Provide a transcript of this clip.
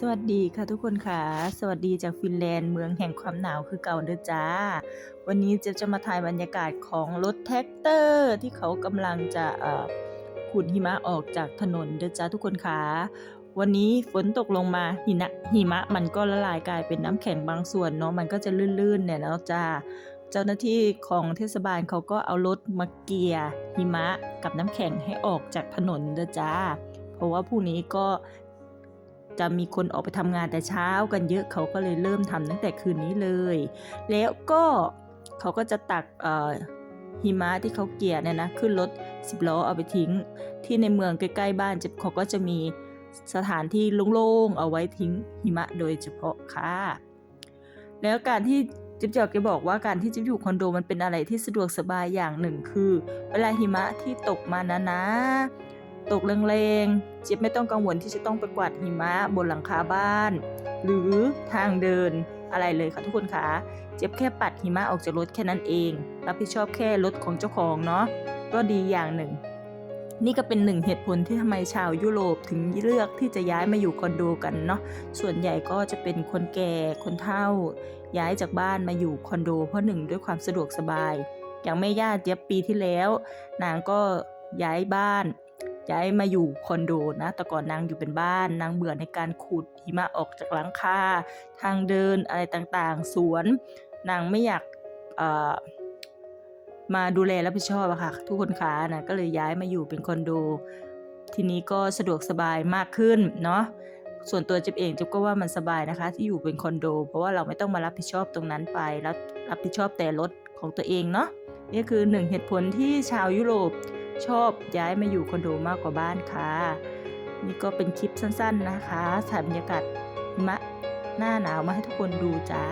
สวัสดีค่ะทุกคนค่ะ สวัสดีจากฟินแลนด์เมืองแห่งความหนาวคือเก่าเด้อจ้า วันนี้เจะจะมาถ่ายบรรยากาศของรถแท็กเตอร์ ที่เขากำลังจะขูดหิมะออกจากถนนเด้อจ้าทุกคนค่ะ วันนี้ฝนตกลงมาหินะหิมะมันก็ละลายกลายเป็นน้ำแข็งบางส่วนเนาะมันก็จะลื่นๆเนี่ยแล้วจ้าเจ้าหน้าที่ของเทศบาลเขาก็เอารถมาเกียร์หิมะกับน้ำแข็งให้ออกจากถนนเด้อจ้า เพราะว่าพรุ่งนี้ก็ จะมีคนออกไปทำงานแต่เช้ากันเยอะเขาก็เลยเริ่มทำตั้งแต่คืนนี้เลย แล้วก็เขาก็จะตักหิมะที่เขาเกลี่ยเนี่ยนะขึ้นรถสิบล้อเอาไปทิ้ง ที่ในเมืองใกล้ๆบ้านจะเขาก็จะมีสถานที่โล่งๆเอาไว้ทิ้งหิมะโดยเฉพาะค่ะ แล้วการที่จิ๊บจอกจะบอกว่าการที่จิ๊บอยู่คอนโดมันเป็นอะไรที่สะดวกสบายอย่างหนึ่งคือ เวลาหิมะที่ตกมานะนะ ตกแรงๆจิ๊บไม่ต้องกังวลที่จะต้องไปกวาดหิมะบนหลังคาบ้าน หรือทางเดินอะไรเลยค่ะทุกคนคะเจ็บแค่ปัดหิมะออกจากรถแค่นั้นเอง รับผิดชอบแค่รถของเจ้าของเนาะก็ดีอย่างหนึ่ง นี่ก็เป็นหนึ่งเหตุผลที่ทำไมชาวยุโรปถึงเลือกที่จะย้ายมาอยู่คอนโดกันเนาะส่วนใหญ่ก็จะเป็นคนแก่คนเฒ่า ย้ายจากบ้านมาอยู่คอนโด เพราะหนึ่งด้วยความสะดวกสบาย อย่างแม่ย่าเจี๊ยบปีที่แล้ว นางก็ย้ายบ้าน ย้ายมาอยู่คอนโดนะแต่ก่อนนางอยู่เป็นบ้าน นางเบื่อในการขูดหิมะออกจากหลังคาทางเดินอะไรต่างๆ สวน นางไม่อยากมาดูแลรับผิดชอบอะค่ะ ทุกคนคะนะก็เลยย้ายมาอยู่เป็นคอนโด ทีนี้ก็สะดวกสบายมากขึ้นเนาะส่วนตัวจิบเองจิบก็ว่ามันสบายนะคะ ที่อยู่เป็นคอนโด เพราะว่าเราไม่ต้องมารับผิดชอบตรงนั้นไปรับรับผิดชอบแต่รถของตัวเองเนาะนี่คือหนึ่งเหตุผลที่ชาวยุโรป ชอบย้ายมาอยู่คอนโดมากกว่าบ้านค่ะ นี่ก็เป็นคลิปสั้นๆนะคะถ่ายบรรยากาศมะหน้าหนาวมาให้ทุกคนดูจ้า